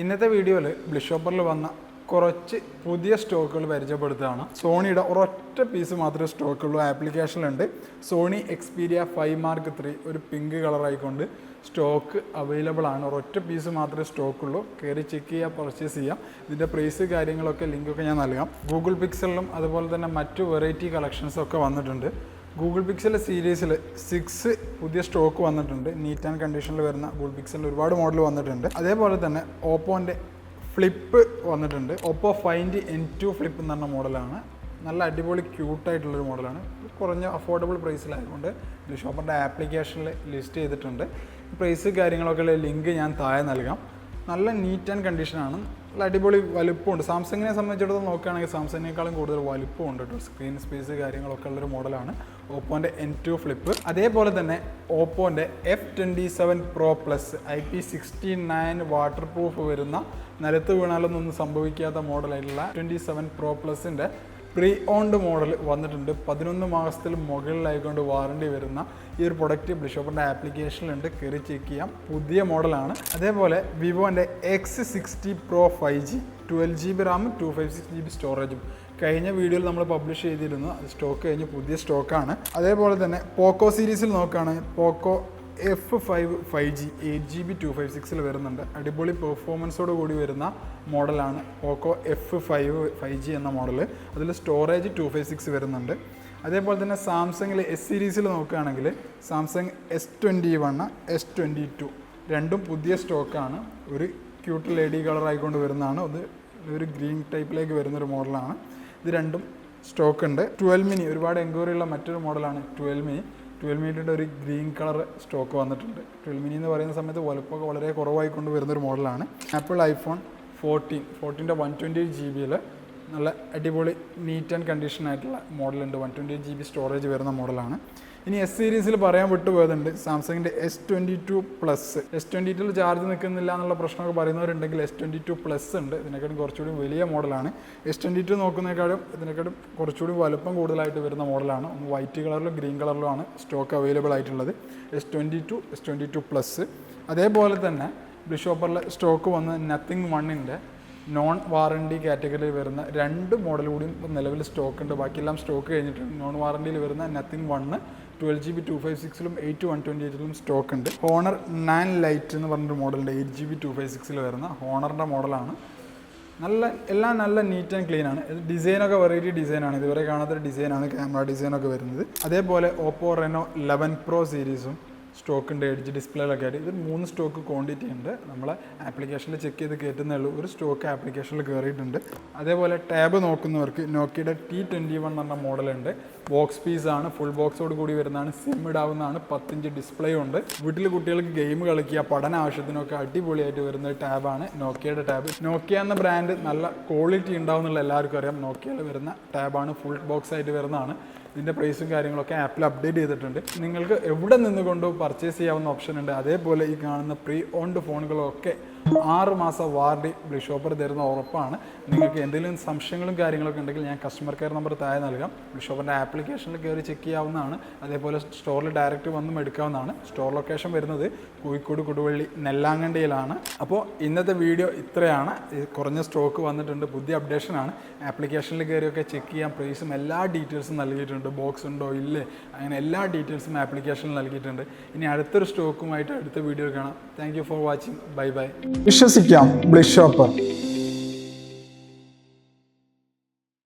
ഇന്നത്തെ വീഡിയോയിൽ ബ്ലിഷോപ്പറിൽ വന്ന കുറച്ച് പുതിയ സ്റ്റോക്കുകൾ പരിചയപ്പെടുത്തുകയാണ്. സോണിയുടെ ഒരൊറ്റ പീസ് മാത്രമേ സ്റ്റോക്കുള്ളൂ. ആപ്ലിക്കേഷനിലുണ്ട്. Sony Xperia five mark three ഒരു പിങ്ക് കളറായിക്കൊണ്ട് സ്റ്റോക്ക് അവൈലബിൾ ആണ്. ഒരൊറ്റ പീസ് മാത്രമേ സ്റ്റോക്കുള്ളൂ. കയറി ചെക്ക് ചെയ്യുക പർച്ചേസ് ചെയ്യാം. ഇതിന്റെ പ്രൈസ് കാര്യങ്ങളൊക്കെ ലിങ്കൊക്കെ ഞാൻ നൽകാം. ഗൂഗിൾ പിക്സലിലും അതുപോലെ തന്നെ മറ്റു വെറൈറ്റി കളക്ഷൻസൊക്കെ വന്നിട്ടുണ്ട്. ഗൂഗിൾ പിക്സൽ സീരീസിൽ സിക്സ് പുതിയ സ്റ്റോക്ക് വന്നിട്ടുണ്ട്. നീറ്റ് ആൻഡ് കണ്ടീഷനിൽ വരുന്ന ഗൂഗിൾ പിക്സലിൽ ഒരുപാട് മോഡൽ വന്നിട്ടുണ്ട്. അതേപോലെ തന്നെ ഓപ്പോന്റെ ഫ്ലിപ്പ് വന്നിട്ടുണ്ട്. Oppo find N two flip എന്ന് പറഞ്ഞ മോഡലാണ് നല്ല അടിപൊളി ക്യൂട്ടായിട്ടുള്ളൊരു മോഡലാണ് കുറഞ്ഞ അഫോർഡബിൾ പ്രൈസിലായതുകൊണ്ട് ഷോപ്പറിന്റെ ആപ്ലിക്കേഷനിൽ ലിസ്റ്റ് ചെയ്തിട്ടുണ്ട്. പ്രൈസ് കാര്യങ്ങളൊക്കെ ലിങ്ക് ഞാൻ താഴെ നൽകാം. നല്ല നീറ്റ് ആൻഡ് കണ്ടീഷനാണ് നല്ല അടിപൊളി വലുപ്പമുണ്ട്. സാംസങ്ങിനെ സംബന്ധിച്ചിടത്തോളം നോക്കുകയാണെങ്കിൽ സാംസങ്ങിനേക്കാളും കൂടുതൽ വലുപ്പമുണ്ട് കേട്ടോ സ്ക്രീൻ സ്പേസ് കാര്യങ്ങളൊക്കെ ഉള്ളൊരു മോഡലാണ് ഓപ്പോന്റെ എൻ ടു ഫ്ലിപ്പ് അതേപോലെ തന്നെ ഓപ്പോന്റെ F twenty seven pro plus I P sixty nine waterproof വരുന്ന നിലത്ത് വീണാലൊന്നും സംഭവിക്കാത്ത മോഡലായിട്ടുള്ള ട്വന്റി സെവൻ പ്രോ പ്ലസിന്റെ പ്രീ ഓൺഡ് മോഡൽ വന്നിട്ടുണ്ട്. പതിനൊന്ന് മാസത്തിൽ മുകളിലായിക്കൊണ്ട് വാറണ്ടി വരുന്ന ഈ ഒരു പ്രൊഡക്റ്റ് ബ്ലിഷോപ്പിന്റെ ആപ്ലിക്കേഷനിലുണ്ട് കയറി ചെക്ക് ചെയ്യാം. പുതിയ മോഡലാണ് അതേപോലെ വിവോന്റെ X sixty pro five G twelve G B റാമും two five six G B സ്റ്റോറേജും കഴിഞ്ഞ വീഡിയോയിൽ നമ്മൾ പബ്ലിഷ് ചെയ്തിരുന്നു. അത് സ്റ്റോക്ക് കഴിഞ്ഞ് പുതിയ സ്റ്റോക്കാണ് അതേപോലെ തന്നെ പോക്കോ സീരീസിൽ നോക്കുകയാണെങ്കിൽ Poco F five five G eight G B two five സിക്സിൽ വരുന്നുണ്ട്. അടിപൊളി പെർഫോമൻസോട് കൂടി വരുന്ന മോഡലാണ് Poco F five five G എന്ന മോഡൽ അതിൽ സ്റ്റോറേജ് ടു ഫൈവ് സിക്സ് വരുന്നുണ്ട്. അതേപോലെ തന്നെ സാംസങ്ങിൽ എസ് സീരീസിൽ നോക്കുകയാണെങ്കിൽ Samsung S twenty one S twenty two രണ്ടും പുതിയ സ്റ്റോക്കാണ് ഒരു ക്യൂട്ട് ലേഡി കളർ ആയിക്കൊണ്ട് വരുന്നതാണ്. അത് ഒരു ഗ്രീൻ ടൈപ്പിലേക്ക് വരുന്നൊരു മോഡലാണ്. ഇത് രണ്ടും സ്റ്റോക്ക് ഉണ്ട്. ട്വൽവ് മിനി ഒരുപാട് എൻക്വയറി ഉള്ള മറ്റൊരു മോഡലാണ് ട്വൽവ് മിനി. ട്വൽവ് മിനിറ്റിന്റെ ഒരു ഗ്രീൻ കളർ സ്റ്റോക്ക് വന്നിട്ടുണ്ട്. ട്വൽവ് മിനി എന്ന് പറയുന്ന സമയത്ത് വലുപ്പമൊക്കെ വളരെ കുറവായിക്കൊണ്ട് വരുന്നൊരു മോഡലാണ്. ആപ്പിൾ ഐഫോൺ ഫോർട്ടീൻ ഫോർട്ടീന്റെ വൺ ട്വന്റി എയ്റ്റ് ജി ബിയിൽ നല്ല അടിപൊളി നീറ്റ് ആൻഡ് കണ്ടീഷൻ ആയിട്ടുള്ള മോഡലുണ്ട്. One twenty G B storage വരുന്ന മോഡലാണ്. ഇനി എസ് സീരീസിൽ പറയാൻ വിട്ടുപോയതുണ്ട്. സാംസങ്ങിന്റെ S twenty two plus S twenty ടുവിൽ ചാർജ് നിൽക്കുന്നില്ല എന്നുള്ള പ്രശ്നമൊക്കെ പറയുന്നവരുണ്ടെങ്കിൽ എസ് ട്വന്റി ടു പ്ലസ് ഉണ്ട്. ഇതിനെക്കാളും കുറച്ചുകൂടി വലിയ മോഡലാണ്. എസ് ട്വന്റി ടു നോക്കുന്നതിനേക്കാളും ഇതിനെക്കാളും കുറച്ചുകൂടി വലുപ്പം കൂടുതലായിട്ട് വരുന്ന മോഡലാണ്. ഒന്ന് വൈറ്റ് കളറിലും ഗ്രീൻ കളറിലും ആണ് സ്റ്റോക്ക് അവൈലബിൾ ആയിട്ടുള്ളത്. S twenty two S twenty two plus അതേപോലെ തന്നെ ബ്ലിഷോപ്പറിലെ സ്റ്റോക്ക് വന്ന് നത്തിങ് വണ്ണിന്റെ നോൺ വാറണ്ടി കാറ്റഗറിയിൽ വരുന്ന രണ്ട് മോഡൽ കൂടിയും നിലവിൽ സ്റ്റോക്ക് ഉണ്ട്. ബാക്കിയെല്ലാം സ്റ്റോക്ക് കഴിഞ്ഞിട്ടുണ്ട്. നോൺ വാറണ്ടിയിൽ വരുന്ന nothing one twelve G B two five സിക്സിലും eight one twenty എയ്റ്റിലും സ്റ്റോക്ക് ഉണ്ട്. ഹോണർ നയൻ ലൈറ്റ് എന്ന് പറഞ്ഞൊരു മോഡലുണ്ട് eight G B two five സിക്സിൽ വരുന്ന ഹോണറിന്റെ മോഡലാണ് നല്ല എല്ലാം നല്ല നീറ്റ് ആൻഡ് ക്ലീൻ ആണ്. ഡിസൈനൊക്കെ വെറൈറ്റി ഡിസൈനാണ് ഇതുവരെ കാണാത്തൊരു ഡിസൈനാണ് ക്യാമറ ഡിസൈനൊക്കെ വരുന്നത്. അതേപോലെ ഓപ്പോ റെനോ ലെവൻ പ്രോ സീരീസും സ്റ്റോക്ക് ഉണ്ട് എഡ്ജ് ഡിസ്പ്ലേയിലൊക്കെ ആയിട്ട്. ഇത് മൂന്ന് സ്റ്റോക്ക് ക്വാണ്ടിറ്റി ഉണ്ട്. നമ്മൾ ആപ്ലിക്കേഷനിൽ ചെക്ക് ചെയ്ത് കയറ്റുന്നേ ഉള്ളൂ. ഒരു സ്റ്റോക്ക് ആപ്ലിക്കേഷനിൽ കയറിയിട്ടുണ്ട് അതേപോലെ ടാബ് നോക്കുന്നവർക്ക് നോക്കിയുടെ ടി ട്വന്റി വൺ എന്ന മോഡലുണ്ട്. ബോക്സ് പീസ് ആണ്. ഫുൾ ബോക്സോട് കൂടി വരുന്നതാണ്. സിം ഇടാവുന്നതാണ്. പത്തിഞ്ച് ഡിസ്പ്ലേ ഉണ്ട്. വീട്ടിൽ കുട്ടികൾക്ക് ഗെയിം കളിക്കുക പഠന ആവശ്യത്തിനൊക്കെ അടിപൊളിയായിട്ട് വരുന്ന ടാബാണ് നോക്കിയയുടെ ടാബ് നോക്കിയ എന്ന ബ്രാൻഡ് നല്ല ക്വാളിറ്റി ഉണ്ടാവുന്നുള്ള എല്ലാവർക്കും അറിയാം. നോക്കിയയിൽ വരുന്ന ടാബാണ് ഫുൾ ബോക്സ് ആയിട്ട് വരുന്നതാണ്. ഇതിന്റെ പ്രൈസും കാര്യങ്ങളൊക്കെ ആപ്പിൽ അപ്ഡേറ്റ് ചെയ്തിട്ടുണ്ട്. നിങ്ങൾക്ക് എവിടെ നിന്നുകൊണ്ടും പർച്ചേസ് ചെയ്യാവുന്ന ഓപ്ഷൻ ഉണ്ട്. അതേപോലെ ഈ കാണുന്ന പ്രീ ഓൺഡ് ഫോണുകളൊക്കെ ആറ് മാസം വാറണ്ടി ബ്ലിഷോപ്പർ തരുന്ന ഉറപ്പാണ്. നിങ്ങൾക്ക് എന്തെങ്കിലും സംശയങ്ങളും കാര്യങ്ങളൊക്കെ ഉണ്ടെങ്കിൽ ഞാൻ കസ്റ്റമർ കെയർ നമ്പർ താഴെ നൽകാം. ബ്ലിഷോപ്പറിന്റെ ആപ്ലിക്കേഷനിൽ കയറി ചെക്ക് ചെയ്യാവുന്നതാണ്. അതേപോലെ സ്റ്റോറിൽ ഡയറക്റ്റ് വന്നും എടുക്കാവുന്നതാണ്. സ്റ്റോർ ലൊക്കേഷൻ വരുന്നത് കോഴിക്കോട് കൊടുവള്ളി നെല്ലാങ്കണ്ടിയിലാണ്. അപ്പോൾ ഇന്നത്തെ വീഡിയോ ഇത്രയാണ്. ഇത് കുറഞ്ഞ സ്റ്റോക്ക് വന്നിട്ടുണ്ട്. പുതിയ അപ്ഡേഷനാണ് ആപ്ലിക്കേഷനിൽ കയറിയൊക്കെ ചെക്ക് ചെയ്യാം. പ്രൈസും എല്ലാ ഡീറ്റെയിൽസും നൽകിയിട്ടുണ്ട്. ബോക്സ് ഉണ്ടോ? ഇല്ലേ? അങ്ങനെ എല്ലാ ഡീറ്റെയിൽസും ആപ്ലിക്കേഷനിൽ നൽകിയിട്ടുണ്ട്. ഇനി അടുത്തൊരു സ്റ്റോക്കുമായിട്ട് അടുത്ത വീഡിയോ കാണാം. Thank for watching bye bye വിശ്വസിക്കാം ബ്ലിഷോപ്പ്.